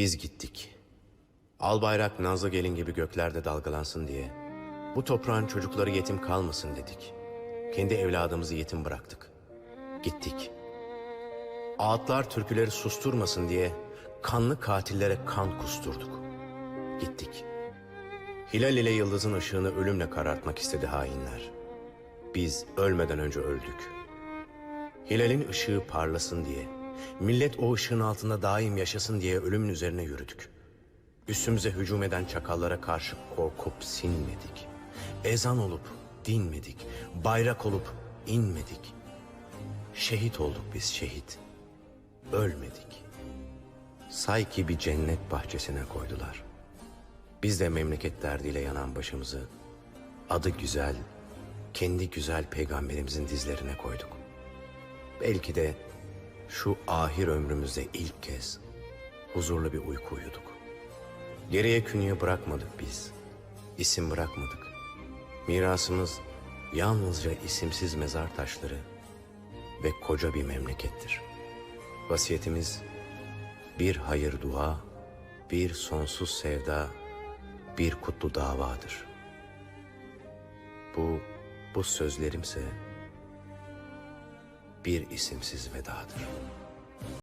Biz gittik. Al bayrak nazlı gelin gibi göklerde dalgalansın diye. Bu toprağın çocukları yetim kalmasın dedik. Kendi evladımızı yetim bıraktık. Gittik. Ağıtlar türküleri susturmasın diye kanlı katillere kan kusturduk. Gittik. Hilal ile yıldızın ışığını ölümle karartmak istedi hainler. Biz ölmeden önce öldük. Hilal'in ışığı parlasın diye, millet o ışığın altında daim yaşasın diye ölümün üzerine yürüdük. Üstümüze hücum eden çakallara karşı korkup sinmedik. Ezan olup dinmedik, bayrak olup inmedik. Şehit olduk biz şehit. Ölmedik. Say ki bir cennet bahçesine koydular. Biz de memleket derdiyle yanan başımızı adı güzel, kendi güzel peygamberimizin dizlerine koyduk. Belki de şu ahir ömrümüzde ilk kez huzurlu bir uyku uyuduk. Geriye künye bırakmadık biz, isim bırakmadık. Mirasımız yalnızca isimsiz mezar taşları ve koca bir memlekettir. Vasiyetimiz bir hayır dua, bir sonsuz sevda, bir kutlu davadır. Bu, bu sözlerimse bir isimsiz vedadır.